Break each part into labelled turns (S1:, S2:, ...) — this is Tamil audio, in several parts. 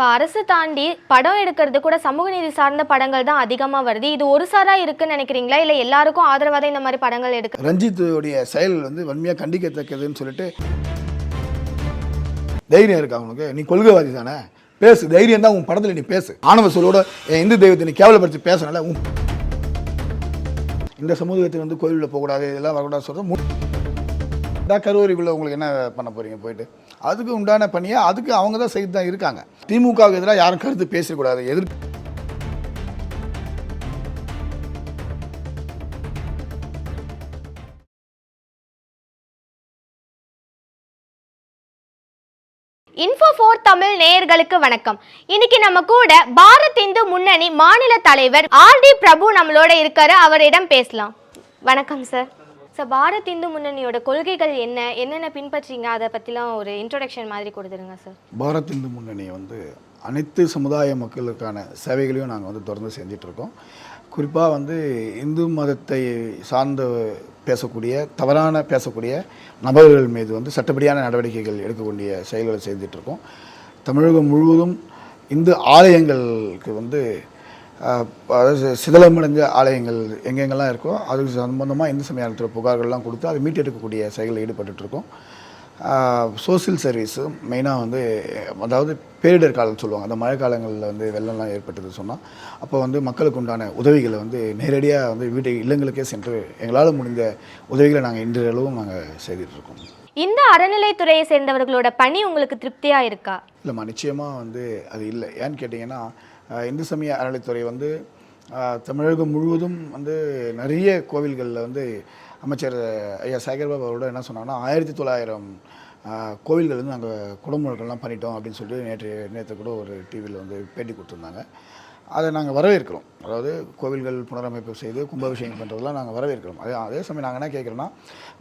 S1: இப்போ அரசு தாண்டி படம் எடுக்கிறது கூட சமூக நீதி சார்ந்த படங்கள் தான் அதிகமாக வருது. இது ஒரு சாராக இருக்குன்னு நினைக்கிறீங்களா? இல்லை எல்லாருக்கும் ஆதரவாக தான் இந்த மாதிரி படங்கள் எடுக்க
S2: ரஞ்சித்துடைய செயல் வந்து வன்மையாக கண்டிக்கத்தக்கதுன்னு சொல்லிட்டு தைரியம் இருக்கா அவனுக்கு நீ கொள்கைவாதி தானே? பேசு தைரியம் தான் உன் படத்தில் நீ பேசு. ஆணவ சொல்லோட என் இந்து தெய்வத்தை நீ கேவலப்படுத்தி பேசுனால உன் இந்த சமூகத்தை வந்து கோயிலில் போகக்கூடாது இதெல்லாம் வரக்கூடாது சொல்கிறேன் கருவறைக்குள்ளே உங்களுக்கு என்ன பண்ண போறீங்க போயிட்டு? அதுக்கு உண்டான பணியை அதுக்கு அவங்க தான் செய்து தான் இருக்காங்க. திமுகவுக்கு எதிராக யாரும் கருத்து பேசக்கூடாது. எதிர்
S1: இன்ஃபோ ஃபோர் தமிழ் நேயர்களுக்கு வணக்கம். இன்னைக்கு நம்ம கூட பாரத் இந்து முன்னணி மாநில தலைவர் ஆர் டி பிரபு நம்மளோட இருக்காரு. அவரிடம் பேசலாம். வணக்கம் சார் ஸோ பாரத் இந்து முன்னணியோட கொள்கைகள் என்ன? என்னென்ன பின்பற்றீங்க? அதை பற்றிலாம் ஒரு இன்ட்ரொடக்ஷன் மாதிரி கொடுத்துருங்க சார்
S2: பாரத் இந்து முன்னணி வந்து அனைத்து சமுதாய மக்களுக்கான சேவைகளையும் நாங்கள் வந்து தொடர்ந்து செஞ்சிட்ருக்கோம். குறிப்பாக வந்து இந்து மதத்தை சார்ந்து பேசக்கூடிய தவறான பேசக்கூடிய நபர்கள் மீது வந்து சட்டப்படியான நடவடிக்கைகள் எடுக்கக்கூடிய செயல்களை செஞ்சிட்ருக்கோம். தமிழகம் முழுவதும் இந்து ஆலயங்களுக்கு வந்து அதாவது சிதலமடைஞ்ச ஆலயங்கள் எங்கெங்கெல்லாம் இருக்கோ அதுக்கு சம்பந்தமாக இந்து சமயத்தில் புகார்கள்லாம் கொடுத்து அதை மீட்டெடுக்கக்கூடிய செயலில் ஈடுபட்டுருக்கோம் சோசியல் சர்வீஸு மெயினாக வந்து அதாவது பேரிடர் காலம் சொல்லுவாங்க. அந்த மழை காலங்களில் வந்து வெள்ளம்லாம் ஏற்பட்டது சொன்னால் அப்போ வந்து மக்களுக்கு உண்டான உதவிகளை வந்து நேரடியாக வந்து வீட்டு இல்லங்களுக்கே சென்று எங்களால் முடிந்த உதவிகளை நாங்கள் இன்றளவும் நாங்கள் செய்துட்ருக்கோம்.
S1: இந்த அறநிலைத்துறையை சேர்ந்தவர்களோட பணி உங்களுக்கு திருப்தியாக இருக்கா?
S2: இல்லைம்மா நிச்சயமாக வந்து அது இல்லை. ஏன்னு கேட்டிங்கன்னா இந்து சமய அறநிலைத்துறை வந்து தமிழகம் முழுவதும் வந்து நிறைய கோவில்களில் வந்து அமைச்சர் ஐயா சேகர்பாபு அவரோட என்ன சொன்னாங்கன்னா ஆயிரத்தி தொள்ளாயிரம் கோவில்கள் வந்து நாங்கள் குடமுழுக்கெல்லாம் பண்ணிட்டோம் அப்படின்னு சொல்லிட்டு நேற்று நேற்று கூட ஒரு டிவியில் வந்து பேட்டி கொடுத்துருந்தாங்க. அதை நாங்கள் வரவேற்கிறோம். அதாவது கோவில்கள் புனரமைப்பு செய்து கும்பாபிஷேகம் பண்ணுறதெல்லாம் நாங்கள் வரவேற்கிறோம். அதே அதே சமயம் நாங்கள் என்ன கேட்குறோன்னா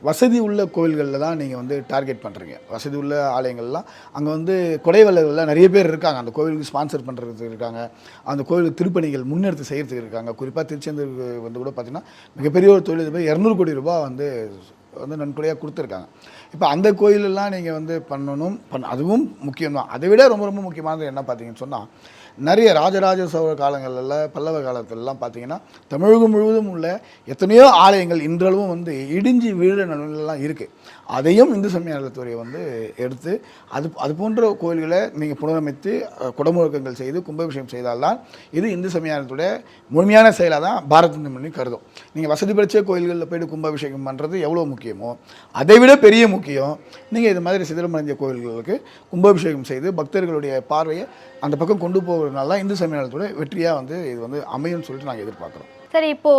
S2: வசதி உள்ள கோவில்களில் தான் நீங்கள் வந்து டார்கெட் பண்ணுறீங்க வசதி உள்ள ஆலயங்கள்லாம் அங்கே வந்து கொடைவள்ளல்கள் நிறைய பேர் இருக்காங்க. அந்த கோவிலுக்கு ஸ்பான்சர் பண்ணுறதுக்கு இருக்காங்க. அந்த கோவிலுக்கு திருப்பணிகள் முன்னெடுத்து செய்கிறதுக்கு இருக்காங்க. குறிப்பாக திருச்செந்தூருக்கு வந்து கூட பார்த்திங்கன்னா மிகப்பெரிய ஒரு தொழில் இரநூறு கோடி ரூபாய் வந்து வந்து நன்கொடையாக கொடுத்துருக்காங்க. இப்போ அந்த கோயிலெல்லாம் நீங்கள் வந்து பண்ணணும் பண் அதுவும் முக்கியம் தான் அதை விட ரொம்ப ரொம்ப முக்கியமானது என்ன பார்த்தீங்கன்னு சொன்னால் நிறைய ராஜராஜ சோழ காலங்களில் பல்லவ காலத்திலலாம் பார்த்தீங்கன்னா தமிழகம் முழுவதும் உள்ள எத்தனையோ ஆலயங்கள் இன்றளவும் வந்து இடிஞ்சு வீழ நிலையிலலாம் இருக்குது அதையும் இந்து சமய வந்து எடுத்து அது அது போன்ற கோயில்களை நீங்கள் புனரமைத்து குடமுழக்கங்கள் செய்து கும்பாபிஷேகம் செய்தால்தான் இது இந்து சமய அறநிலையத்துடைய முழுமையான செயலாக தான் பாரத் இந்து முன்னணி கருதும். நீங்கள் வசதி படைச்ச கோயில்களில் போயிட்டு கும்பாபிஷேகம் பண்ணுறது எவ்வளோ முக்கியமோ அதை விட பெரிய முக்கியம் நீங்கள் இது மாதிரி சிதிலமடைஞ்ச கோயில்களுக்கு கும்பாபிஷேகம் செய்து பக்தர்களுடைய பார்வையை அந்த பக்கம் கொண்டு போகிறதுனால தான் இந்து சமயத்தோட வெற்றியாக வந்து இது வந்து அமையும்னு சொல்லிட்டு நாங்கள் எதிர்பார்க்குறோம்.
S1: சரி இப்போ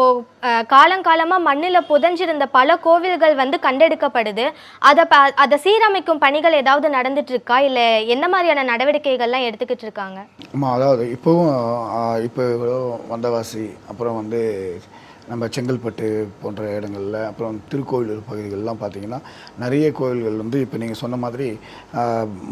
S1: காலங்காலமாக மண்ணில் புதைஞ்சிருந்த பல கோவில்கள் வந்து கண்டெடுக்கப்படுது. அதை ப அதை சீரமைக்கும் பணிகள் ஏதாவது நடந்துட்டு இருக்கா இல்லை என்ன மாதிரியான நடவடிக்கைகள்லாம் எடுத்துக்கிட்டு இருக்காங்க?
S2: ஆமாம் அதாவது இப்போவும் இப்போ வந்தவாசி அப்புறம் வந்து நம்ம செங்கல்பட்டு போன்ற இடங்களில் அப்புறம் திருக்கோவிலூர் பகுதிகளெலாம் பார்த்தீங்கன்னா நிறைய கோவில்கள் வந்து இப்போ நீங்கள் சொன்ன மாதிரி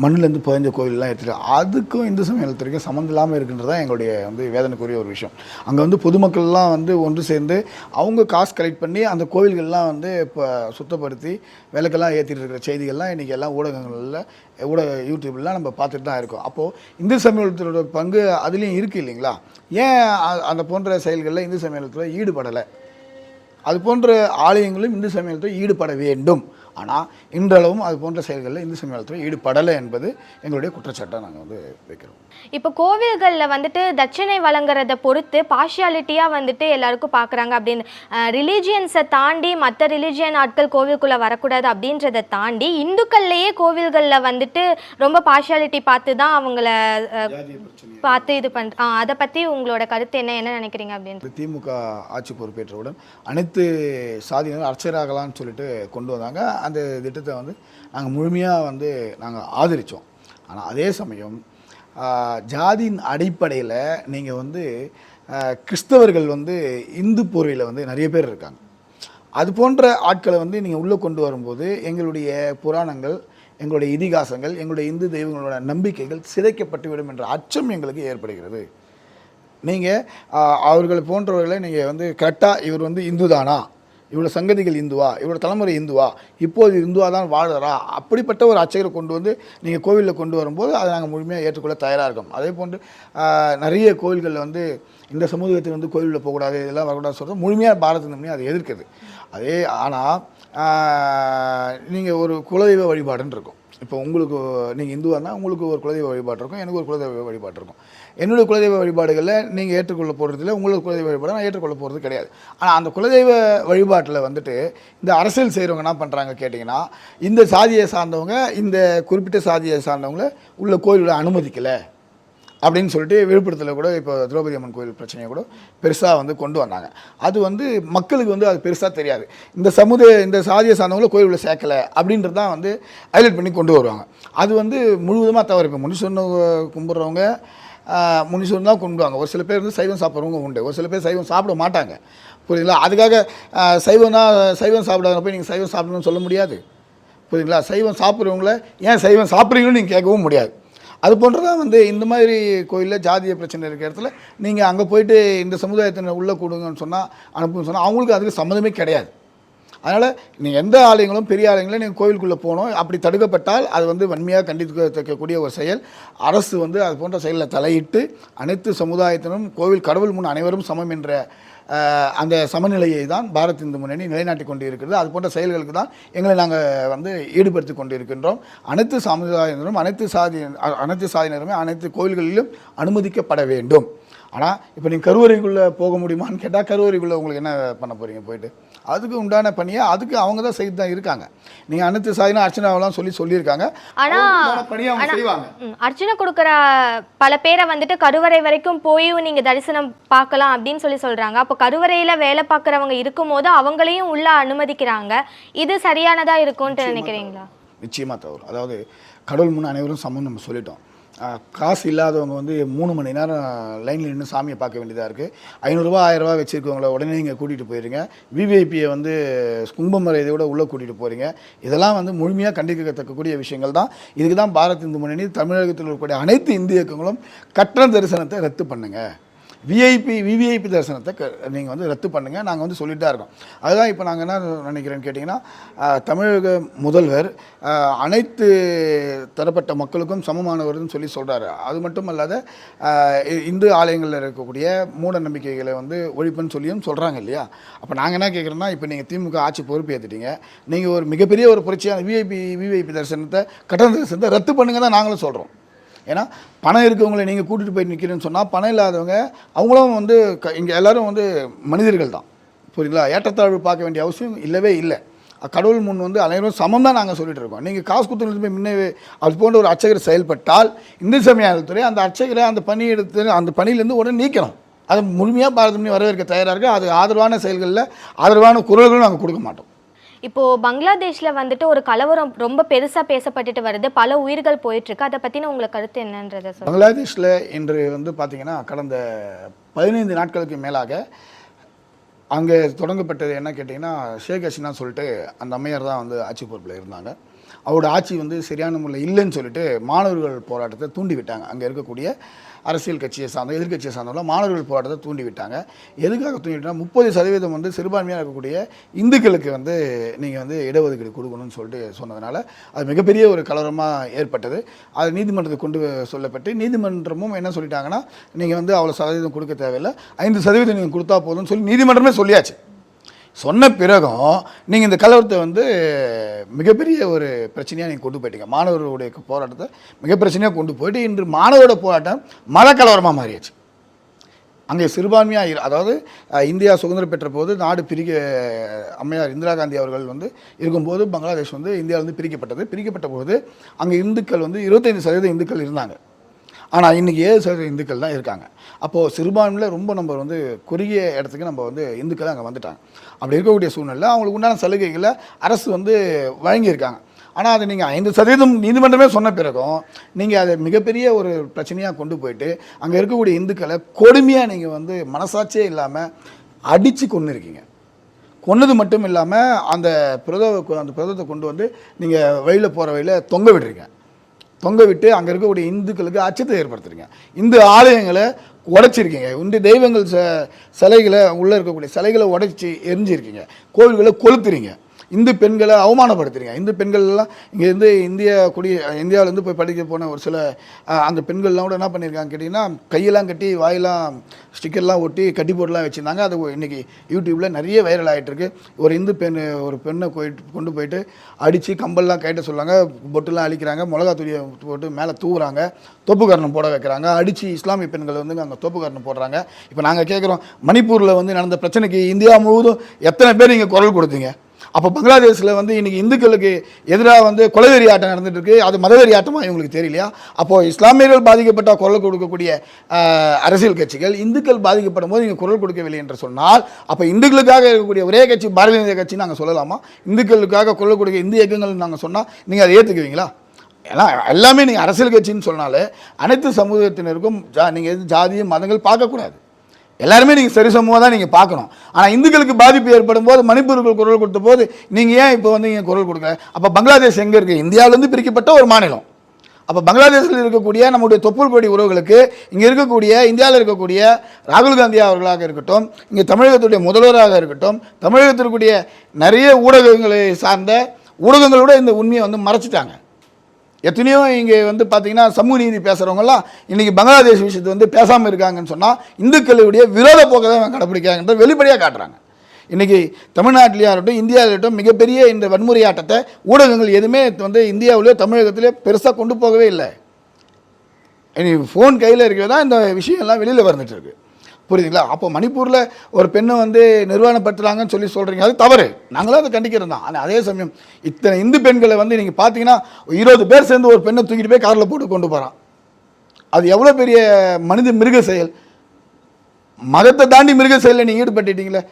S2: மண்ணிலேருந்து புதைஞ்ச கோவிலெலாம் எடுத்துகிட்டு அதுக்கும் இந்து சமயத்துறைக்கும் சம்மந்தம் இல்லாமல் இருக்குன்றது தான் எங்களுடைய வந்து வேதனைக்குரிய ஒரு விஷயம். அங்கே வந்து பொதுமக்கள்லாம் வந்து ஒன்று சேர்ந்து அவங்க காசு கலெக்ட் பண்ணி அந்த கோவில்கள்லாம் வந்து இப்போ சுத்தப்படுத்தி விளக்கெல்லாம் ஏற்றிட்டு இருக்கிற செய்திகள்லாம் இன்றைக்கி எல்லாம் ஊடகங்களில் ஊடக யூடியூப்லாம் நம்ம பார்த்துட்டு தான் இருக்கோம். அப்போது இந்து சமயத்தோட பங்கு அதுலேயும் இருக்குது இல்லைங்களா? ஏன் அந்த போன்ற செயல்களில் இந்து சமயத்தில் ஈடுபடலை? அது போன்ற ஆலயங்களும் இந்து சமயத்தில் ஈடுபட வேண்டும். ஆனால் இன்றளவும் அது போன்ற செயல்களில் இந்து சமயத்தில் ஈடுபடலை என்பது எங்களுடைய குற்றச்சாட்டை நாங்கள் வந்து வைக்கிறோம்.
S1: இப்போ கோவில்களில் வந்துட்டு தட்சிணை வழங்குறத பொறுத்து பார்ஷியாலிட்டியாக வந்துட்டு எல்லாருக்கும் பார்க்குறாங்க அப்படின்னு ரிலீஜியன்ஸை தாண்டி மற்ற ரிலீஜியன் ஆட்கள் கோவிலுக்குள்ளே வரக்கூடாது அப்படின்றத தாண்டி இந்துக்கள்லேயே கோவில்களில் வந்துட்டு ரொம்ப பார்ஷியாலிட்டி பார்த்து தான் அவங்கள பார்த்து இது பண் அதை பற்றி உங்களோட கருத்து என்ன என்ன நினைக்கிறீங்க அப்படின்னு?
S2: திமுக ஆட்சி பொறுப்பேற்றவுடன் அனைத்து சாதியினரும் அர்ச்சகராகலாம்னு சொல்லிட்டு கொண்டு வந்தாங்க. அந்த திட்டத்தை வந்து நாங்கள் முழுமையாக வந்து நாங்கள் ஆதரித்தோம் ஆனால் அதே சமயம் ஜாதியின் அடிப்படையில் நீங்கள் வந்து கிறிஸ்தவர்கள் வந்து இந்து போர்வையில் வந்து நிறைய பேர் இருக்காங்க. அது போன்ற ஆட்களை வந்து நீங்கள் உள்ளே கொண்டு வரும்போது எங்களுடைய புராணங்கள் எங்களுடைய இதிகாசங்கள் எங்களுடைய இந்து தெய்வங்களோட நம்பிக்கைகள் சிதைக்கப்பட்டுவிடும் என்ற அச்சம் எங்களுக்கு ஏற்படுகிறது. நீங்கள் அவர்கள் போன்றவர்களை நீங்கள் வந்து கரெக்டாக இவர் வந்து இந்து தானா இவ்வளோ சங்கதிகள் இந்துவா இவ்வளோ தலைமுறை இந்துவா இப்போது இந்துவா தான் வாழறா? அப்படிப்பட்ட ஒரு அச்சகரை கொண்டு வந்து நீங்கள் கோவிலில் கொண்டு வரும்போது அதை நாங்கள் முழுமையாக ஏற்றுக்கொள்ள தயாராக இருக்கோம். அதே போன்று நிறைய கோவில்களில் வந்து இந்த சமூகத்தில் வந்து கோவிலில் போகக்கூடாது இதெல்லாம் வரக்கூடாது சொல்கிறது முழுமையாக பாரத முன்னணி அதை எதிர்க்குது அதே ஆனால் நீங்கள் ஒரு குலதெய்வ வழிபாடுன்னு இருக்கும். இப்போ உங்களுக்கு நீங்கள் இந்துவாக இருந்தால் உங்களுக்கு ஒரு குலதெய்வ வழிபாடு இருக்கும் எனக்கு ஒரு குலதெய்வ வழிபாடு இருக்கும். என்னுடைய குலதெய்வ வழிபாடுகளில் நீங்கள் ஏற்றுக்கொள்ள போகிறதில்ல உங்களுக்கு குலதெய்வ வழிபாடு நான் ஏற்றுக்கொள்ள போகிறது கிடையாது. ஆனால் அந்த குலதெய்வ வழிபாட்டில் வந்துட்டு இந்த அரசியல் செய்கிறவங்க என்ன பண்ணுறாங்க கேட்டிங்கன்னா இந்த சாதியை சார்ந்தவங்க இந்த குறிப்பிட்ட சாதியை சார்ந்தவங்கள உள்ள கோயிலில் அனுமதிக்கலை அப்படின்னு சொல்லிட்டு விழுப்புரத்தில் கூட இப்போ திரௌபதி அம்மன் கோயில் பிரச்சனையை கூட பெருசாக வந்து கொண்டு வந்தாங்க. அது வந்து மக்களுக்கு வந்து அது பெருசாக தெரியாது. இந்த சமுதாய இந்த சாதியை சார்ந்தவங்கள கோயிலுள்ள சேர்க்கலை அப்படின்றது தான் வந்து ஹைலைட் பண்ணி கொண்டு வருவாங்க. அது வந்து முழுவதுமாக தவறு. இப்போ முனிசொன்னு கும்பிட்றவங்க முனிசூன் தான் கும்பிடுவாங்க ஒரு சில பேர் வந்து சைவம் சாப்பிட்றவங்க உண்டு. ஒரு சில பேர் சைவம் சாப்பிட மாட்டாங்க. புரியுதுங்களா? அதுக்காக சைவம்னா சைவம் சாப்பிடாத போய் நீங்கள் சைவம் சாப்பிடணும்னு சொல்ல முடியாது. புரியுதுங்களா? சைவம் சாப்பிட்றவங்கள ஏன் சைவம் சாப்பிட்றீங்கன்னு நீங்கள் கேட்கவும் முடியாது. அது போன்று தான் வந்து இந்த மாதிரி கோயிலில் ஜாதிய பிரச்சனை இருக்கிற இடத்துல நீங்கள் அங்கே போயிட்டு இந்த சமுதாயத்தினர் உள்ளே கொடுங்கன்னு சொன்னால் அனுப்புன்னு சொன்னால் அவங்களுக்கு அதுக்கு சம்மந்தமே கிடையாது. அதனால் நீங்கள் எந்த ஆலயங்களும் பெரிய ஆலயங்களும் நீங்கள் கோவிலுக்குள்ளே போகணும். அப்படி தடுக்கப்பட்டால் அது வந்து வன்மையாக கண்டிக்கக்கூடிய ஒரு செயல். அரசு வந்து அது போன்ற செயலில் தலையிட்டு அனைத்து சமுதாயத்தினரும் கோவில் கடவுள் முன் அனைவரும் சமம் என்ற அந்த சமநிலையை தான் பாரத் இந்து முன்னணி நிலைநாட்டி கொண்டு இருக்கிறது அது போன்ற செயல்களுக்கு தான் எங்களை நாங்கள் வந்து ஈடுபடுத்தி கொண்டு இருக்கின்றோம் அனைத்து சமுதாயத்தினரும் அனைத்து சாதி அனைத்து சாதியினருமே அனைத்து கோயில்களிலும் அனுமதிக்கப்பட வேண்டும். ஆனால் இப்போ நீங்கள் கருவறைக்குள்ளே போக முடியுமான்னு கேட்டால் கருவறைக்குள்ளே உங்களுக்கு என்ன பண்ண போகிறீங்க போயிட்டு அதுக்கு உண்டான பணியை அதுக்கு அவங்க தான் செய்து தான் இருக்காங்க. நீங்கள் அனைத்து சாதினா அர்ச்சனாவெல்லாம் சொல்லி சொல்லியிருக்காங்க.
S1: ஆனா
S2: அதுக்குண்டான பணியை அவங்க செய்வாங்க.
S1: ம், அர்ச்சனை கொடுக்குற பல பேரை வந்துட்டு கருவறை வரைக்கும் போயும் நீங்க தரிசனம் பார்க்கலாம் அப்படின்னு சொல்லி சொல்றாங்க. அப்போ கருவறையில வேலை பார்க்குறவங்க இருக்கும்போது அவங்களையும் உள்ள அனுமதிக்கிறாங்க. இது சரியானதா இருக்கும்னு நினைக்கிறீங்களா?
S2: நிச்சயமாக தவறு. அதாவது கடவுள் முன் அனைவரும் சமம் நம்ம சொல்லிட்டோம். காசு இல்லாதவங்க வந்து மூணு மணி நேரம் லைனில் நின்று சாமியை பார்க்க வேண்டியதாக இருக்குது ஐநூறுரூவா ஆயிரரூவா வச்சுருக்கவங்கள உடனே நீங்கள் கூட்டிகிட்டு போயிருங்க. விவிஐபியை வந்து கும்பம் இதை விட உள்ளே கூட்டிகிட்டு போகிறீங்க இதெல்லாம் வந்து முழுமையாக கண்டிக்கத்தக்கக்கூடிய விஷயங்கள் தான். இதுக்கு தான் பாரத் இந்து முன்னணி தமிழகத்தில் இருக்கக்கூடிய அனைத்து இந்தியக்கங்களும் கட்டண தரிசனத்தை ரத்து பண்ணுங்கள் விஐபி விவிஐபி தரிசனத்தை நீங்கள் வந்து ரத்து பண்ணுங்கள் நாங்கள் வந்து சொல்லிட்டு தான் இருக்கோம். அதுதான் இப்போ நாங்கள் என்ன நினைக்கிறேன்னு கேட்டிங்கன்னா தமிழக முதல்வர் அனைத்து தரப்பட்ட மக்களுக்கும் சமமானவர்னு சொல்லி சொல்கிறாரு அது மட்டும் அல்லாத இந்து ஆலயங்களில் இருக்கக்கூடிய மூட நம்பிக்கைகளை வந்து ஒழிப்புன்னு சொல்லியும் சொல்கிறாங்க இல்லையா? அப்போ நாங்கள் என்ன கேட்குறோன்னா இப்போ நீங்கள் திமுக ஆட்சி பொறுப்பு ஏற்றுட்டீங்க நீங்கள் ஒரு மிகப்பெரிய ஒரு புரட்சியான விஐபி விஐபி தரிசனத்தை கட்டண தரிசனத்தை ரத்து பண்ணுங்க தான் நாங்களும் சொல்கிறோம் ஏன்னா பணம் இருக்கவங்களை நீங்கள் கூட்டிகிட்டு போய் நிற்கிறேன்னு சொன்னால் பணம் இல்லாதவங்க அவங்களும் வந்து க இங்கே எல்லோரும் வந்து மனிதர்கள் தான். புரியுங்களா ஏற்றத்தாழ்வு பார்க்க வேண்டிய அவசியம் இல்லவே இல்லை. கடவுள் முன் வந்து அனைவரும் சமம் தான் நாங்கள் சொல்லிட்டு இருக்கோம். நீங்கள் காசு கொடுத்து போய் முன்னே அது போன்ற ஒரு அர்ச்சகர் செயல்பட்டால் இந்து சமயத்துறை அந்த அர்ச்சகரை அந்த பணி எடுத்து அந்த பணியிலேருந்து உடனே நீக்கணும். அது முழுமையாக பாரதமணி வரவேற்க தயாராக இருக்குது அது ஆதரவான செயல்களில் ஆதரவான குரல்களும் நாங்கள் கொடுக்க மாட்டோம்.
S1: இப்போது பங்களாதேஷ்ல வந்துட்டு ஒரு கலவரம் ரொம்ப பெருசாக பேசப்பட்டுட்டு வருது. பல உயிர்கள் போயிட்டுருக்கு. அதை பற்றின உங்களுக்கு கருத்து என்னன்றதை சொல்லுங்க.
S2: பங்களாதேஷில் இன்று வந்து பார்த்திங்கன்னா கடந்த பதினைந்து நாட்களுக்கு மேலாக அங்கே தொடங்கப்பட்டது என்ன கேட்டிங்கன்னா ஷேக் ஹசீனா சொல்லிட்டு அந்த அம்மையார் தான் வந்து ஆட்சி பொறுப்பில் இருந்தாங்க. அவரோட ஆட்சி வந்து சரியான முறையில் இல்லைன்னு சொல்லிட்டு மாணவர்கள் போராட்டத்தை தூண்டி விட்டாங்க அங்கே இருக்கக்கூடிய அரசியல் கட்சியை சார்ந்த எதிர்கட்சியை சார்ந்தவங்க மாணவர்கள் போராட்டத்தை தூண்டிவிட்டாங்க. எதுக்காக தூண்டிவிட்டால் முப்பது சதவீதம் வந்து சிறுபான்மையாக இருக்கக்கூடிய இந்துக்களுக்கு வந்து நீங்கள் வந்து இடஒதுக்கீடு கொடுக்கணும்னு சொல்லிட்டு சொன்னதுனால அது மிகப்பெரிய ஒரு கலவரமாக ஏற்பட்டது. அது நீதிமன்றத்துக்கு கொண்டு சொல்லப்பட்டு நீதிமன்றமும் என்ன சொல்லிட்டாங்கன்னா நீங்கள் வந்து அவ்வளோ சதவீதம் கொடுக்க தேவையில்லை. ஐந்து சதவீதம் நீங்கள் கொடுத்தா போதும்னு சொல்லி நீதிமன்றமே சொல்லியாச்சு. சொன்ன பிறகும் நீங்கள் இந்த கலவரத்தை வந்து மிகப்பெரிய ஒரு பிரச்சனையாக நீங்கள் கொண்டு போயிட்டீங்க. மாணவர்களுடைய போராட்டத்தை மிக பிரச்சனையாக கொண்டு போயிட்டு இன்று மாணவரோட போராட்டம் மத கலவரமாக மாறியாச்சு அங்கே சிறுபான்மையாக அதாவது இந்தியா சுதந்திரம் பெற்ற போது நாடு பிரிக்க அம்மையார் இந்திரா காந்தி அவர்கள் வந்து இருக்கும்போது பங்களாதேஷ் வந்து இந்தியாவிலேருந்து பிரிக்கப்பட்டது. பிரிக்கப்பட்ட போது அங்கே இந்துக்கள் வந்து இருபத்தைந்து சதவீதம் இந்துக்கள் இருந்தாங்க. ஆனால் இன்றைக்கி ஏழு சதவீதம் இந்துக்கள் தான் இருக்காங்க. அப்போது சிறுபான்மையில் ரொம்ப நம்ம வந்து குறுகிய இடத்துக்கு நம்ம வந்து இந்துக்கள் அங்கே வந்துட்டாங்க. அப்படி இருக்கக்கூடிய சூழ்நிலை அவங்களுக்கு உண்டான சலுகைகளை அரசு வந்து வழங்கியிருக்காங்க. ஆனால் அதை நீங்கள் ஐந்து சதவீதம் நீதிமன்றமே சொன்ன பிறகும் நீங்கள் அதை மிகப்பெரிய ஒரு பிரச்சனையாக கொண்டு போயிட்டு அங்கே இருக்கக்கூடிய இந்துக்களை கொடுமையாக நீங்கள் வந்து மனசாட்சியே இல்லாமல் அடித்து கொண்டு இருக்கீங்க கொன்னது மட்டும் இல்லாமல் அந்த பிரத அந்த பிரதத்தை கொண்டு வந்து நீங்கள் வழியில் போகிற வழியில் தொங்க விடுறீங்க. தொங்க விட்டு அங்கே இருக்கக்கூடிய இந்துக்களுக்கு அச்சத்தை ஏற்படுத்துறீங்க. இந்து ஆலயங்களை உடைச்சிருக்கீங்க. உண்டு தெய்வங்கள் ச சிலைகளை உள்ளே இருக்கக்கூடிய சிலைகளை உடைச்சி எரிஞ்சிருக்கீங்க. கோவில்களை கொளுத்துறீங்க. இந்து பெண்களை அவமானப்படுத்துறீங்க. இந்து பெண்கள் எல்லாம் இங்கேருந்து இந்திய குடி இந்தியாவிலேருந்து போய் படிக்க போன ஒரு சில அந்த பெண்கள்லாம் கூட என்ன பண்ணியிருக்காங்க கேட்டிங்கன்னா கையெல்லாம் கட்டி வாயெல்லாம் ஸ்டிக்கர்லாம் ஒட்டி கட்டி போட்டுலாம் வச்சுருந்தாங்க. அது இன்னைக்கு யூடியூப்பில் நிறைய வைரல் ஆகிட்டுருக்கு ஒரு இந்து பெண் ஒரு பெண்ணை போயிட்டு கொண்டு போயிட்டு அடித்து கம்பல்லாம் கைட்ட சொல்லுவாங்க பொட்டுலாம் அழிக்கிறாங்க. மிளகா துணியை போட்டு மேலே தூவுறாங்க. தொப்புக்கரணம் போட வைக்கிறாங்க. அடித்து இஸ்லாமிய பெண்கள் வந்து அங்கே தொப்புக்கரணம் போடுறாங்க. இப்போ நாங்கள் கேட்குறோம் மணிப்பூரில் வந்து நடந்த பிரச்சனைக்கு இந்தியா முழுவதும் எத்தனை பேர் இங்கே குரல் கொடுத்தீங்க? அப்போ பங்களாதேஷில் வந்து இன்றைக்கி இந்துக்களுக்கு எதிராக வந்து கொலைவெறி ஆட்டம் நடந்துட்டு இருக்கு அது மதவெறி ஆட்டமாக இவங்களுக்கு தெரியலையா? அப்போது இஸ்லாமியர்கள் பாதிக்கப்பட்ட குரல் கொடுக்கக்கூடிய அரசியல் கட்சிகள் இந்துக்கள் பாதிக்கப்படும் போது நீங்கள் குரல் கொடுக்கவில்லை என்று சொன்னால் அப்போ இந்துக்களுக்காக இருக்கக்கூடிய ஒரே கட்சி பாரதிய ஜனதா கட்சி நாங்கள் சொல்லலாமா? இந்துக்களுக்காக குரல் கொடுக்க இந்து இயக்கங்கள் நாங்கள் சொன்னால் நீங்கள் அதை ஏற்றுக்குவீங்களா ஏன்னா எல்லாமே நீங்கள் அரசியல் கட்சின்னு சொன்னாலே அனைத்து சமூகத்தினருக்கும் ஜா நீங்கள் எது ஜாதிய மதங்கள் பார்க்கக்கூடாது. எல்லாருமே நீங்கள் சரிசமமாக தான் நீங்கள் பார்க்கணும். ஆனால் இந்துக்களுக்கு பாதிப்பு ஏற்படும் போது மணிப்பூருக்கு குரல் கொடுத்த போது நீங்கள் ஏன் இப்போ வந்து இங்கே குரல் கொடுக்கல? அப்போ பங்களாதேஷ் எங்கே இருக்குது இந்தியாவிலேருந்து பிரிக்கப்பட்ட ஒரு மாநிலம். அப்போ பங்களாதேஷில் இருக்கக்கூடிய நம்முடைய தொப்புள் கொடி உறவுகளுக்கு இங்கே இருக்கக்கூடிய இந்தியாவில் இருக்கக்கூடிய ராகுல் காந்தி அவர்களாக இருக்கட்டும் இங்கே தமிழகத்துடைய முதல்வராக இருக்கட்டும் தமிழகத்திற்குரிய நிறைய ஊடகங்களை சார்ந்த ஊடகங்களோட இந்த உண்மையை வந்து மறைச்சிட்டாங்க. எத்தனையோ இங்கே வந்து பார்த்தீங்கன்னா சமூக நீதி பேசுகிறவங்கலாம் இன்றைக்கி பங்களாதேஷ் விஷயத்தை வந்து பேசாமல் இருக்காங்கன்னு சொன்னால் இந்துக்களுடைய விரோத போக்கை தான் கடைப்பிடிக்காங்கன்ற வெளிப்படையாக காட்டுறாங்க. இன்றைக்கி தமிழ்நாட்டிலேயே இருக்கட்டும் இந்தியாவில் இருக்கட்டும் மிகப்பெரிய இந்த வன்முறை ஆட்டத்தை ஊடகங்கள் எதுவுமே வந்து இந்தியாவிலேயோ தமிழகத்திலே பெருசாக கொண்டு போகவே இல்லை. இனி ஃபோன் கையில் இருக்கிறதா இந்த விஷயம்லாம் வெளியில் வந்துட்டு இருக்குது புரியுதுங்களா? அப்போ மணிப்பூரில் ஒரு பெண்ணை வந்து நிர்வாணப்படுத்துகிறாங்கன்னு சொல்லி சொல்கிறீங்க அது தவறு. நாங்களும் அதை கண்டிக்கிறோம் தான். ஆனால் அதே சமயம் இத்தனை இந்து பெண்களை வந்து நீங்கள் பார்த்தீங்கன்னா இருபது பேர் சேர்ந்து ஒரு பெண்ணை தூக்கிட்டு போய் காரில் போட்டு கொண்டு போகிறான் அது எவ்வளோ பெரிய மனித மிருக செயல்? மதத்தை தாண்டி மிருக செயலில் நீங்கள் ஈடுபட்டுட்டீங்களே.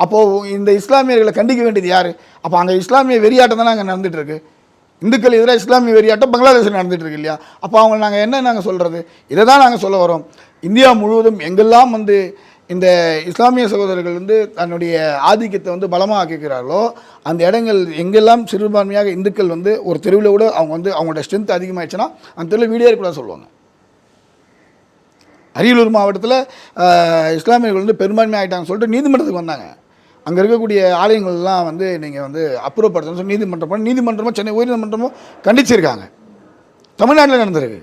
S2: அப்போது இந்த இஸ்லாமியர்களை கண்டிக்க வேண்டியது யார்? அப்போ அங்கே இஸ்லாமிய வெறியாட்டம் தானே அங்கே நடந்துகிட்ருக்கு இந்துக்கள் எதிராக இஸ்லாமிய வெறியாட்டம் பங்களாதேஷில் நடந்துட்டு இருக்கு இல்லையா? அப்போ அவங்க நாங்கள் என்ன நாங்கள் சொல்கிறது இதை தான் நாங்கள் சொல்ல வரோம். இந்தியா முழுவதும் எங்கெல்லாம் வந்து இந்த இஸ்லாமிய சகோதரர்கள் வந்து தன்னுடைய ஆதிக்கத்தை வந்து பலமாக ஆக்கிக்கிறார்களோ அந்த இடங்கள் எங்கெல்லாம் சிறுபான்மையாக இந்துக்கள் வந்து ஒரு தெருவில் கூட அவங்க வந்து அவங்களோட ஸ்ட்ரென்த் அதிகமாகிடுச்சுன்னா அந்த தெருவில் வீடியோ கூட சொல்லுவாங்க. அரியலூர் மாவட்டத்தில் இஸ்லாமியர்கள் வந்து பெரும்பான்மை ஆகிட்டாங்கன்னு சொல்லிட்டு நீதிமன்றத்துக்கு வந்தாங்க. அங்கே இருக்கக்கூடிய ஆலயங்கள்லாம் வந்து நீங்கள் வந்து அப்புறப்படுத்தணும். சொல்லி நீதிமன்றம் பண்ணி நீதிமன்றமோ சென்னை உயர்நீதிமன்றமோ கண்டிச்சிருக்காங்க. தமிழ்நாட்டில் நடந்திருக்கு.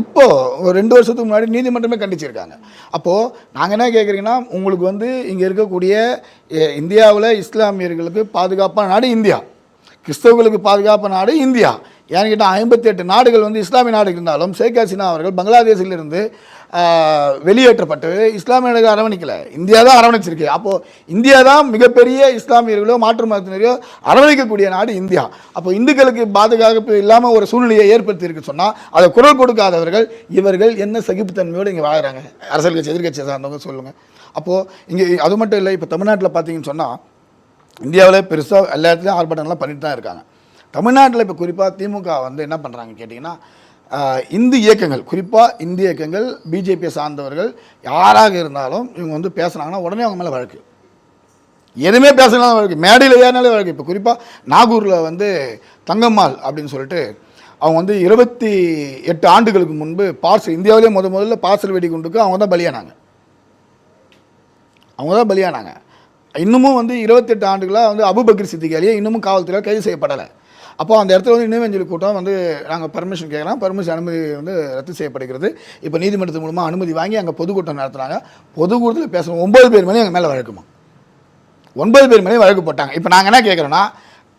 S2: இப்போது ஒரு ரெண்டு வருஷத்துக்கு முன்னாடி நீதிமன்றமே கண்டிச்சிருக்காங்க. அப்போது நாங்கள் என்ன கேட்குறீங்கன்னா உங்களுக்கு வந்து இங்கே இருக்கக்கூடிய இந்தியாவில் இஸ்லாமியர்களுக்கு பாதுகாப்பான நாடு இந்தியா. கிறிஸ்தவர்களுக்கு பாதுகாப்பான நாடு இந்தியா. ஏன்னு கேட்டால் ஐம்பத்தி எட்டு நாடுகள் வந்து இஸ்லாமிய நாடு இருந்தாலும் ஷேக் ஹசீனா அவர்கள் பங்களாதேஷிலிருந்து வெளியேற்றப்பட்டு இஸ்லாமியர்களுக்கு நாடுகள் அரவணைக்கல. இந்தியா தான் அரவணைச்சிருக்கு. அப்போது இந்தியா தான் மிகப்பெரிய இஸ்லாமியர்களோ மாற்று மதத்தினரையோ அரவணைக்கக்கூடிய நாடு இந்தியா. அப்போ இந்துக்களுக்கு பாதுகாப்பு இல்லாமல் ஒரு சூழ்நிலையை ஏற்படுத்தியிருக்கு சொன்னால் அதை குரல் கொடுக்காதவர்கள் இவர்கள் என்ன சகிப்புத்தன்மையோடு இங்கே வாழ்கிறாங்க அரசியல் கட்சி எதிர்கட்சியை சார்ந்தவங்க சொல்லுங்கள் அப்போது இங்கே அது மட்டும் இல்லை இப்போ தமிழ்நாட்டில் பார்த்தீங்கன்னு சொன்னால் இந்தியாவில் பெருசாக எல்லா இடத்துலையும் ஆர்ப்பாட்டங்கள்லாம் பண்ணிட்டு தான் இருக்காங்க. தமிழ்நாட்டில் இப்போ குறிப்பாக திமுக வந்து என்ன பண்ணுறாங்க கேட்டிங்கன்னா இந்து இயக்கங்கள் குறிப்பாக இந்து இயக்கங்கள் பிஜேபியை சார்ந்தவர்கள் யாராக இருந்தாலும் இவங்க வந்து பேசுனாங்கன்னா உடனே அவங்க மேலே வழக்கு. எதுவுமே பேசினாலும் வழக்கு. மேடையில் ஏறினாலே வழக்கு. இப்போ குறிப்பாக நாகூரில் வந்து தங்கம்மாள் அப்படின்னு சொல்லிட்டு அவங்க வந்து இருபத்தி எட்டு ஆண்டுகளுக்கு முன்பு பார்சல் இந்தியாவிலே முத முதல்ல பார்சல் வெடிகுண்டுக்கு அவங்க தான் பலியானாங்க. அவங்க தான் பலியானாங்க. இன்னமும் வந்து இருபத்தெட்டு ஆண்டுகளாக வந்து அபுபக்கர் சித்திகாலியே இன்னமும் காவல்துறையால் கைது செய்யப்படலை. அப்போ அந்த இடத்துல வந்து நினைவஞ்சலி கூட்டம் வந்து நாங்கள் பர்மிஷன் கேட்குறோம் பர்மிஷன் அனுமதி வந்து ரத்து செய்யப்படுகிறது. இப்போ நீதிமன்றத்து மூலமாக அனுமதி வாங்கி அங்கே பொதுக்கூட்டம் நடத்துனாங்க. பொதுக்கூட்டத்தில் பேசணும் ஒம்பது பேர் மேலே எங்கள் மேலே வழக்குமா? ஒன்பது பேர் மேலே வழக்கு போட்டாங்க. இப்போ நாங்கள் என்ன கேட்குறோன்னா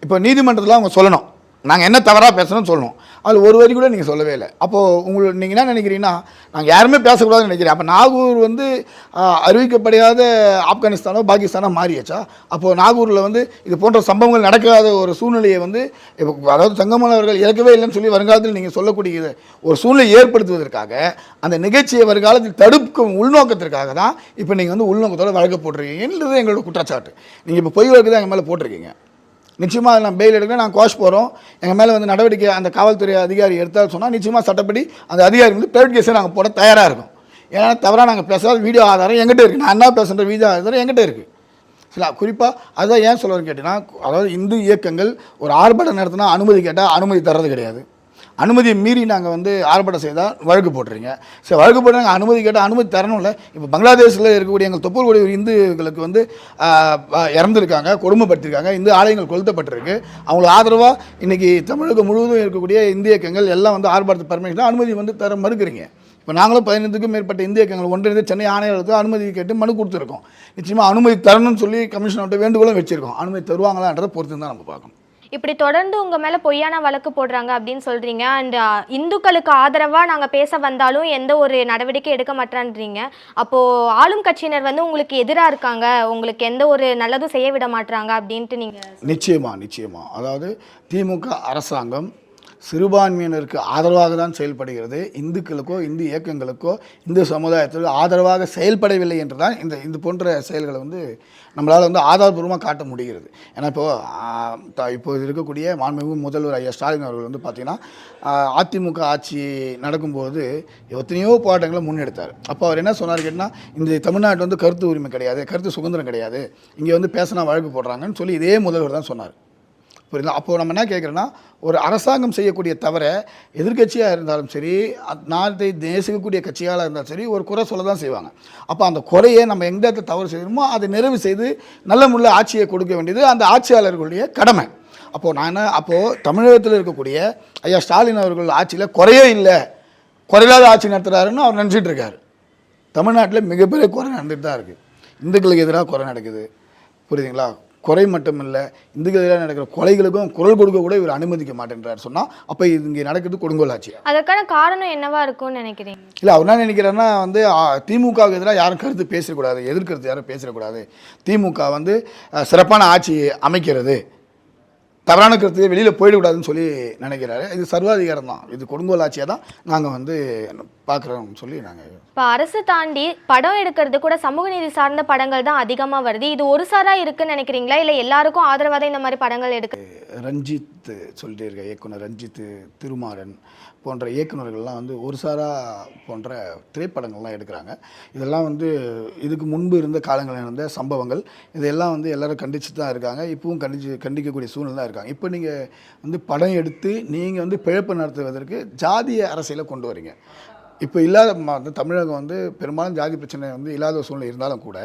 S2: இப்போ நீதிமன்றத்தில் அவங்க சொல்லணும். நாங்கள் என்ன தவறாக பேசணும்னு சொல்லணும் அது ஒரு வரி கூட நீங்கள் சொல்லவே இல்லை. அப்போது உங்களுக்கு நீங்கள் என்ன நினைக்கிறீங்கன்னா நாங்கள் யாருமே பேசக்கூடாதுன்னு நினைக்கிறேன். அப்போ நாகூர் வந்து அறிவிக்கப்படாத ஆப்கானிஸ்தானோ பாகிஸ்தானோ மாறியாச்சா? அப்போது நாகூரில் வந்து இது போன்ற சம்பவங்கள் நடக்காத ஒரு சூழ்நிலையை வந்து இப்போ அதாவது தங்கமலை அவர்கள் இறக்கவே இல்லைன்னு சொல்லி வருங்காலத்தில் நீங்கள் சொல்லக்கூடியது ஒரு சூழ்நிலை ஏற்படுத்துவதற்காக அந்த நிகழ்ச்சியை வருங்காலத்தில் தடுக்கும் உள்நோக்கத்திற்காக தான் இப்போ நீங்கள் வந்து உள்நோக்கத்தோட வழக்கு போட்டிருக்கீங்கன்றது எங்களோட குற்றச்சாட்டு. நீங்கள் இப்போ பொய் வழக்கு தான் எங்கள் மேலே போட்டிருக்கீங்க. நிச்சயமாக நான் பெயில் எடுக்க நான் கோஷ் போகிறோம் எங்கள் மேலே வந்து நடவடிக்கை அந்த காவல்துறை அதிகாரி எடுத்தால் சொன்னால் நிச்சயமாக சட்டப்படி அந்த அதிகாரி வந்து பிரைவேட் கேஸை நாங்கள் போட தயாராக இருக்கோம். ஏன்னா தவறாக நாங்கள் பேசாத வீடியோ ஆதாரம் எங்கிட்ட இருக்குது நான் என்ன பேசுகிற வீடியோ ஆதாரம் எங்கிட்ட இருக்குது சில குறிப்பாக அதுதான் ஏன் சொல்லுறேன்னு கேட்டிங்கன்னா அதாவது இந்து இயக்கங்கள் ஒரு ஆர்ப்பாட்டம் நடத்தினா அனுமதி கேட்டால் அனுமதி தர்றது கிடையாது. அனுமதியை மீறி நாங்கள் வந்து ஆர்ப்பாட்டம் செய்தால் வழக்கு போட்டுறீங்க சரி வழக்கு போடுறாங்க அனுமதி கேட்டால் அனுமதி தரணும்ல. இப்போ பங்களாதேஷில் இருக்கக்கூடிய எங்கள் தொப்புள்கூடிய இந்துக்களுக்கு வந்து இறந்துருக்காங்க கொடுமைப்படுத்திருக்காங்க இந்து ஆலயங்கள் கொளுத்தப்பட்டிருக்கு. அவங்களுக்கு ஆதரவாக இன்றைக்கி தமிழகம் முழுவதும் இருக்கக்கூடிய இந்திய இயக்கங்கள் எல்லாம் வந்து ஆர்ப்பாட்டத்து பர்மிஷன் அனுமதி வந்து தர மறுக்கிறீங்க. இப்போ நாங்களும் பதினைந்துக்கும் மேற்பட்ட இந்திய இயக்கங்கள் ஒன்றிணைந்து சென்னை ஆணையர்களுக்கு அனுமதி கேட்டு மனு கொடுத்துருக்கோம். நிச்சயமாக அனுமதி தரணும்னு சொல்லி கமிஷனர்கிட்ட வேண்டுகோளும் வச்சுருக்கோம். அனுமதி தருவாங்களான்றதை பொறுத்து தான் நம்ம பார்க்கணும்.
S1: இப்படி தொடர்ந்து உங்கள் மேலே பொய்யான வழக்கு போடுறாங்க அப்படின்னு சொல்கிறீங்க அண்ட் இந்துக்களுக்கு ஆதரவாக நாங்கள் பேச வந்தாலும் எந்த ஒரு நடவடிக்கை எடுக்க மாட்டேன்றீங்க. அப்போது ஆளும் கட்சியினர் வந்து உங்களுக்கு எதிராக இருக்காங்க. உங்களுக்கு எந்த ஒரு நல்லதும் செய்ய விட மாட்டுறாங்க அப்படின்ட்டு நீங்கள்
S2: நிச்சயமா நிச்சயமாக அதாவது திமுக அரசாங்கம் சிறுபான்மையினருக்கு ஆதரவாக தான் செயல்படுகிறது. இந்துக்களுக்கோ இந்து இயக்கங்களுக்கோ இந்து சமுதாயத்திற்கோ ஆதரவாக செயல்படவில்லை என்று தான் இந்த இது போன்ற செயல்களை வந்து நம்மளால் வந்து ஆதாரபூர்வமாக காட்ட முடிகிறது. ஏன்னா இப்போது இப்போ இருக்கக்கூடிய மாண்புமிகு முதல்வர் ஐயா ஸ்டாலின் அவர்கள் வந்து பார்த்திங்கன்னா அதிமுக ஆட்சி நடக்கும்போது எத்தனையோ போராட்டங்களை முன்னெடுத்தார். அப்போ அவர் என்ன சொன்னார் கேட்டால் இந்த தமிழ்நாட்டில் வந்து கருத்து உரிமை கிடையாது கருத்து சுதந்திரம் கிடையாது இங்கே வந்து பேசினா வழக்கு போடுறாங்கன்னு சொல்லி இதே முதல்வர் தான் சொன்னார். புரியுதா? அப்போது நம்ம என்ன கேட்குறோன்னா ஒரு அரசாங்கம் செய்யக்கூடிய தவிர எதிர்க்கட்சியாக இருந்தாலும் சரி நாட்டை நேசிக்கக்கூடிய கட்சியாக இருந்தாலும் சரி ஒரு குறை சொல்ல தான் செய்வாங்க. அப்போ அந்த குறையை நம்ம எந்த இடத்துல தவறு செய்யணுமோ அதை நிறைவு செய்து நல்ல முள்ள ஆட்சியை கொடுக்க வேண்டியது அந்த ஆட்சியாளர்களுடைய கடமை. அப்போது நான் என்ன அப்போது தமிழகத்தில் இருக்கக்கூடிய ஐயா ஸ்டாலின் அவர்கள் ஆட்சியில் குறையே இல்லை. குறையில்லாத ஆட்சி நடத்துகிறாருன்னு அவர் நினச்சிட்டு இருக்கார். தமிழ்நாட்டில் மிகப்பெரிய குறை நடந்துட்டு தான் இருக்குது இந்துக்களுக்கு எதிராக குறை நடக்குது. புரியுதுங்களா? குறை மட்டும் இல்லை இந்துக்களுக்கு எதிராக நடக்கிற கொலைகளுக்கும் குரல் கொடுக்க கூட இவர் அனுமதிக்க மாட்டேன்றார். சொன்னால் அப்போ இது இங்கே நடக்கிறது கொடுங்கோல் ஆட்சி
S1: அதற்கான காரணம் என்னவா இருக்கும்னு நினைக்கிறீங்க?
S2: இல்லை அவர் என்ன நினைக்கிறேன்னா வந்து திமுகவுக்கு எதிராக யாரும் கருத்து பேசக்கூடாது எதிர்க்கிறது யாரும் பேசக்கூடாது. திமுக வந்து சிறப்பான ஆட்சி அமைக்கிறது. தவறான கருத்து வெளியில் போயிடக்கூடாதுன்னு சொல்லி நினைக்கிறாரு. இது சர்வாதிகாரம் தான். இது கொடுங்கோல் ஆட்சியாக தான் நாங்கள் வந்து பார்க்குறோம்னு சொல்லி நாங்கள்
S1: இப்போ அரசு தாண்டி படம் எடுக்கிறது கூட சமூக நீதி சார்ந்த படங்கள் தான் அதிகமா வருது. இது ஒரு சாரா இருக்குன்னு நினைக்கிறீங்களா? இல்ல எல்லாருக்கும் ஆதரவா தான் இந்த மாதிரி படங்கள் எடுக்க
S2: ரஞ்சித் சொல்லிட்டே இருக்க இயக்குனர் ரஞ்சித் திருமாறன் போன்ற இயக்குனர்கள்லாம் வந்து ஒரு சாரா போன்ற திரைப்படங்கள்லாம் எடுக்கிறாங்க. இதெல்லாம் வந்து இதுக்கு முன்பு இருந்த காலங்களில் இருந்த சம்பவங்கள். இதெல்லாம் வந்து எல்லாரும் கண்டிச்சு தான் இருக்காங்க. இப்பவும் கண்டிச்சு கண்டிக்கக்கூடிய சூழ்நிலை தான் இருக்காங்க. இப்போ நீங்கள் வந்து படம் எடுத்து நீங்கள் வந்து பிழப்பு நடத்துவதற்கு ஜாதிய அரசியலை கொண்டு வரீங்க. இப்போ இல்லாத ம- வந்து தமிழகம் வந்து பெரும்பாலும் ஜாதி பிரச்சனை வந்து இல்லாத ஒரு சூழ்நிலை இருந்தாலும் கூட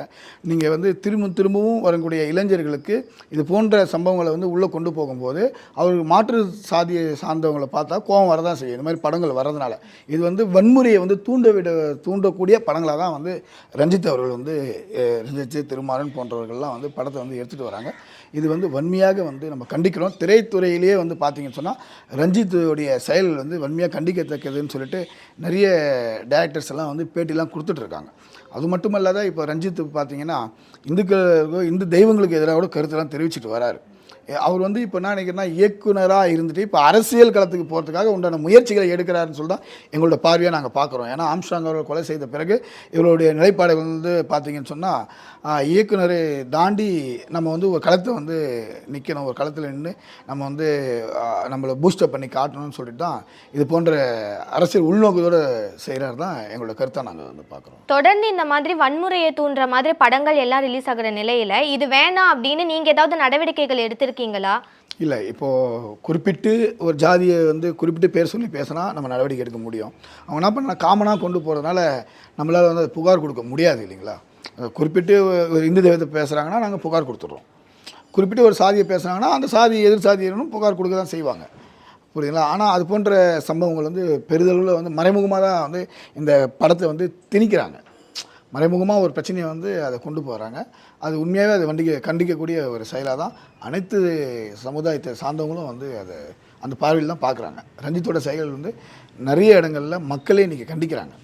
S2: நீங்கள் வந்து திரும்ப திரும்பவும் வரக்கூடிய இளைஞர்களுக்கு இது போன்ற சம்பவங்களை வந்து உள்ளே கொண்டு போகும்போது அவர்கள் மாற்று சாதியை சார்ந்தவங்களை பார்த்தா கோபம் வரதான் செய்யும். இந்த மாதிரி படங்கள் வர்றதுனால. இது வந்து வன்முறையை வந்து தூண்ட விட தூண்டக்கூடிய படங்களாக தான் வந்து ரஞ்சித் அவர்கள் வந்து ரஞ்சித் திருமாறன் போன்றவர்கள்லாம் வந்து படத்தை வந்து எடுத்துகிட்டு வராங்க. இது வந்து வன்மையாக வந்து நம்ம கண்டிக்கிறோம். திரைத்துறையிலேயே வந்து பார்த்தீங்கன்னு சொன்னால் ரஞ்சித்துடைய செயல் வந்து வன்மையாக கண்டிக்கத்தக்கதுன்னு சொல்லிட்டு நிறைய டேரக்டர்ஸ் எல்லாம் வந்து பேட்டிலாம் கொடுத்துட்ருக்காங்க. அது மட்டும் இல்லாத இப்போ ரஞ்சித் பார்த்தீங்கன்னா இந்துக்களுக்கோ இந்து தெய்வங்களுக்கு எதிராக கூட கருத்தெல்லாம் தெரிவிச்சிட்டு வராரு. அவர் வந்து இப்போ என்ன நினைக்கிறேன்னா இயக்குனராக இருந்துட்டு இப்போ அரசியல் களத்துக்கு போகிறதுக்காக உண்டான முயற்சிகளை எடுக்கிறாருன்னு சொல்லி தான் எங்களோட பார்வையாக நாங்கள் பார்க்குறோம். ஏன்னா ஆம்ஸ்டாங் அவர்கள் கொலை செய்த பிறகு இவருடைய நிலைப்பாடுகள் வந்து பார்த்தீங்கன்னு சொன்னால் இயக்குனரை தாண்டி நம்ம வந்து ஒரு களத்தை வந்து நிற்கணும் ஒரு களத்தில் நின்று நம்ம வந்து நம்மளை பூஸ்டப் பண்ணி காட்டணும்னு சொல்லிட்டு தான் இது போன்ற அரசியல் உள்நோக்கத்தோடு செய்கிறாரு தான் எங்களோட கருத்தை நாங்கள் வந்து பார்க்குறோம்.
S1: தொடர்ந்து இந்த மாதிரி வன்முறையை தூண்டுற மாதிரி படங்கள் எல்லாம் ரிலீஸ் ஆகிற நிலையில் இது வேணாம் அப்படின்னு நீங்கள் ஏதாவது நடவடிக்கைகள் எடுத்து எடுத்திருக்கீங்களா
S2: இல்லை இப்போது குறிப்பிட்டு ஒரு ஜாதியை வந்து குறிப்பிட்டு பேர் சொல்லி பேசினா நம்ம நடவடிக்கை எடுக்க முடியும். அவங்க என்ன பண்ண காமனாக கொண்டு போகிறதுனால நம்மளால் வந்து அது புகார் கொடுக்க முடியாது இல்லைங்களா? குறிப்பிட்டு ஒரு இந்து தெய்வத்தை பேசுகிறாங்கன்னா நாங்கள் புகார் கொடுத்துட்றோம். குறிப்பிட்டு ஒரு சாதியை பேசுகிறாங்கன்னா அந்த சாதி எதிர் சாதியினரும் புகார் கொடுக்க தான் செய்வாங்க. புரியுதுங்களா? ஆனால் அது போன்ற சம்பவங்கள் வந்து பெரிதளவில் வந்து மறைமுகமாக தான் வந்து இந்த படத்தை வந்து திணிக்கிறாங்க. மறைமுகமாக ஒரு பிரச்சனையை வந்து அதை கொண்டு போகிறாங்க அது உண்மையாகவே அதை வண்டிக்க கண்டிக்கக்கூடிய ஒரு செயலாக தான். அனைத்து சமுதாயத்தை சார்ந்தவங்களும் வந்து அதை அந்த பார்வையில் தான் பார்க்குறாங்க. ரஞ்சித்தோட செயல்கள் வந்து நிறைய இடங்களில் மக்களே இன்றைக்கி கண்டிக்கிறாங்க.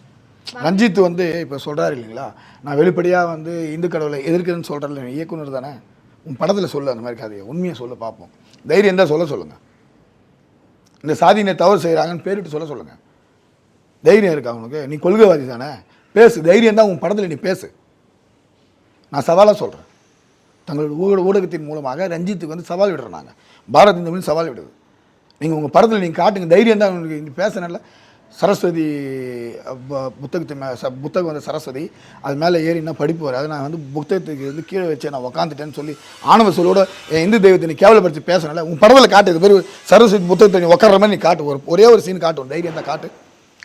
S2: ரஞ்சித் வந்து இப்போ சொல்கிறாரு இல்லைங்களா? நான் வெளிப்படையாக வந்து இந்து கடவுளை எதிர்க்கிறேன்னு சொல்கிறல இயக்குனர் தானே? உன் படத்தில் சொல்லு அந்த மாதிரி கதையை. உண்மையை சொல்ல பார்ப்போம். தைரியம் தான் சொல்ல சொல்லுங்கள் இந்த சாதியினர் தவறு செய்கிறாங்கன்னு பேரிட்டு சொல்ல சொல்லுங்கள் தைரியம் இருக்கா உனக்கு? நீ கொள்கைவாதி தானே? பேசு தைரியம் தான் உன் படத்தில் நீ பேசு. நான் சவாலாக சொல்கிறேன் தங்களோட ஊட ஊடகத்தின் மூலமாக ரஞ்சித்துக்கு வந்து சவால் விடுறேன் நாங்கள் பாரத் இந்த மொழி சவால் விடுது. நீங்கள் உங்கள் படத்தில் நீங்கள் காட்டுங்க தைரியம் தான் உங்களுக்கு நீ பேசுனல சரஸ்வதி புத்தகத்து மே ச புத்தகம் வந்து சரஸ்வதி. அது மேலே ஏறி என்ன படிப்பு வராது. நான் வந்து புத்தகத்துக்கு வந்து கீழே வச்சு நான் உக்காந்துட்டேன்னு சொல்லி ஆணவ சொல்லோட என் இந்து தெய்வத்தை நீ கேவலப்படுத்தி பேசணும்ல உன் படத்தில் காட்டு இது பேர் சரஸ்வதி புத்தகத்தை நீ உட்கார மாதிரி நீ காட்டு. ஒரு ஒரே ஒரு சீன் காட்டு தைரியம் தான் காட்டு.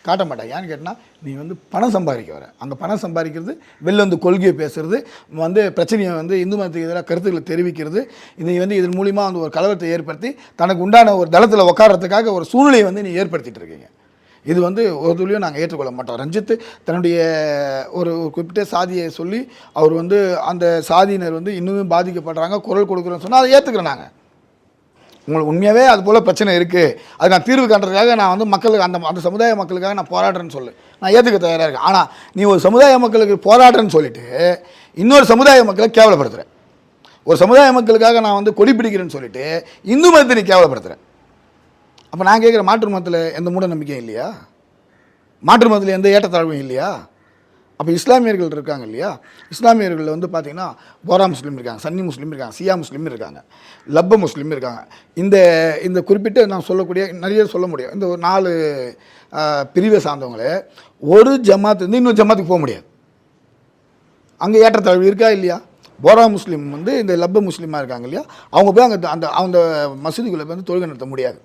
S2: காட்ட மாட்டேன் ஏன்னு கேட்டால் நீ வந்து பணம் சம்பாதிக்க வர. அங்கே பணம் சம்பாதிக்கிறது வெளில வந்து கொள்கையை பேசுறது வந்து பிரச்சனையை வந்து இந்து மதத்துக்கு எதிராக கருத்துக்களை தெரிவிக்கிறது இதை வந்து இதன் மூலிமா வந்து ஒரு கலவரத்தை ஏற்படுத்தி தனக்கு உண்டான ஒரு தளத்தில் உட்கார்றதுக்காக ஒரு சூழ்நிலையை வந்து நீ ஏற்படுத்திட்டு இருக்கீங்க. இது வந்து ஒரு துளியும் நாங்கள் ஏற்றுக்கொள்ள மாட்டோம். ரஞ்சித் தன்னுடைய ஒரு ஒரு குறிப்பிட்ட சாதியை சொல்லி அவர் வந்து அந்த சாதியினர் வந்து இன்னுமே பாதிக்கப்படுறாங்க குரல் கொடுக்குறோன்னு சொன்னால் அதை ஏற்றுக்கிறோம் நாங்கள் உங்களுக்கு உண்மையாகவே அது போல் பிரச்சனை இருக்குது அது நான் தீர்வு காண்றதுக்காக நான் வந்து மக்களுக்கு அந்த அந்த சமுதாய மக்களுக்காக நான் போராடுறேன்னு சொல்லு. நான் ஏற்றுக்க தயாராக இருக்கேன். ஆனால் நீ ஒரு சமுதாய மக்களுக்கு போராடுறேன்னு சொல்லிவிட்டு இன்னொரு சமுதாய மக்களை கேவலப்படுத்துகிறேன் ஒரு சமுதாய மக்களுக்காக நான் வந்து கொடி பிடிக்கிறேன்னு சொல்லிட்டு இந்து மதத்தை நீ கேவலப்படுத்துகிறேன் அப்போ நான் கேட்குற மாற்று மதத்தில் எந்த மூட நம்பிக்கையும் இல்லையா? மாற்று மதத்தில் எந்த ஏற்றத்தாழ்வும் இல்லையா? அப்போ இஸ்லாமியர்கள் இருக்காங்க இல்லையா? இஸ்லாமியர்கள் வந்து பார்த்தீங்கன்னா போரா முஸ்லீம் இருக்காங்க சன்னி முஸ்லீம் இருக்காங்க சியா முஸ்லீம் இருக்காங்க லப்ப முஸ்லீம் இருக்காங்க. இந்த இந்த குறிப்பிட்ட நான் சொல்லக்கூடிய நிறைய சொல்ல முடியும். இந்த ஒரு நாலு பிரிவை சார்ந்தவங்களே ஒரு ஜமாத்துலேருந்து வந்து இன்னொரு ஜமாத்துக்கு போக முடியாது. அங்கே ஏற்றத்தாழ்வு இருக்கா இல்லையா? போரா முஸ்லீம் வந்து இந்த லப்ப முஸ்லீமாக இருக்காங்க இல்லையா? அவங்க போய் அங்கே அந்த அந்த மசூதிக்குள்ளே வந்து தொழுகை நடத்த முடியாது.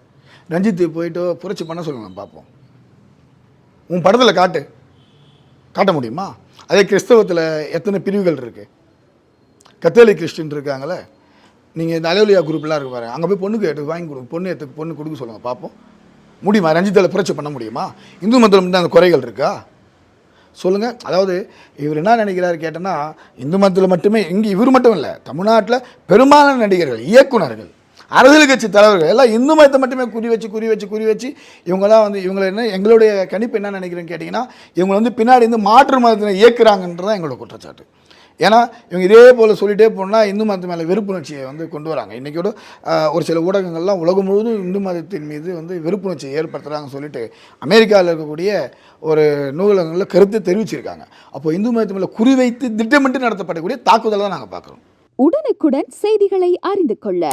S2: ரஞ்சித்து போயிட்டு புரட்சி பண்ண சொல்லுங்க பார்ப்போம் உன் படத்தில் காட்டு. காட்ட முடியுமா? அதே கிறிஸ்தவத்தில் எத்தனை பிரிவுகள் இருக்குது கத்தோலிக் கிறிஸ்டின் இருக்காங்களே நீங்கள் இந்த அலுவலியா குரூப்லாம் இருக்கு பாருங்க. அங்கே போய் பொண்ணுக்கு எடுத்து வாங்கி கொடுங்க பொண்ணு எடுத்து பொண்ணு கொடுக்க சொல்லுங்கள் பார்ப்போம் முடியுமா? ரஞ்சித்தில் புரட்சி பண்ண முடியுமா? இந்து மதத்தில் மட்டும் அந்த குறைகள் இருக்கா? சொல்லுங்கள் அதாவது இவர் என்ன நினைக்கிறாரு கேட்டேன்னா இந்து மதத்தில் மட்டுமே இங்கே இவர் மட்டும் இல்லை தமிழ்நாட்டில் பெரும்பாலான நடிகர்கள் இயக்குனர்கள் அரசியல் கட்சி தலைவர்கள் எல்லாம் இந்து மதத்தை மட்டுமே குறி வச்சு குறி வச்சு குறி வச்சு இவங்கெல்லாம் வந்து இவங்களை என்ன எங்களுடைய கணிப்பு என்ன நினைக்கிறேன்னு கேட்டிங்கன்னா இவங்க வந்து பின்னாடி இருந்து மாற்று மதத்தினை இயக்குறாங்கன்றதான் எங்களோட குற்றச்சாட்டு. ஏன்னா இவங்க இதே போல் சொல்லிட்டே போனால் இந்து மதத்து மேலே வெறுப்புணர்ச்சியை வந்து கொண்டு வராங்க. இன்றைக்கோட ஒரு சில ஊடகங்கள்லாம் உலகம் முழுவதும் இந்து மதத்தின் மீது வந்து வெறுப்புணர்ச்சியை ஏற்படுத்துகிறாங்கன்னு சொல்லிட்டு அமெரிக்காவில் இருக்கக்கூடிய ஒரு நூலகங்களில் கருத்து தெரிவிச்சிருக்காங்க. அப்போ இந்து மதத்து மேலே குறிவைத்து திட்டமிட்டு நடத்தப்படக்கூடிய தாக்குதலை தான் நாங்கள் பார்க்குறோம்.
S3: உடனுக்குடன் செய்திகளை அறிந்து கொள்ள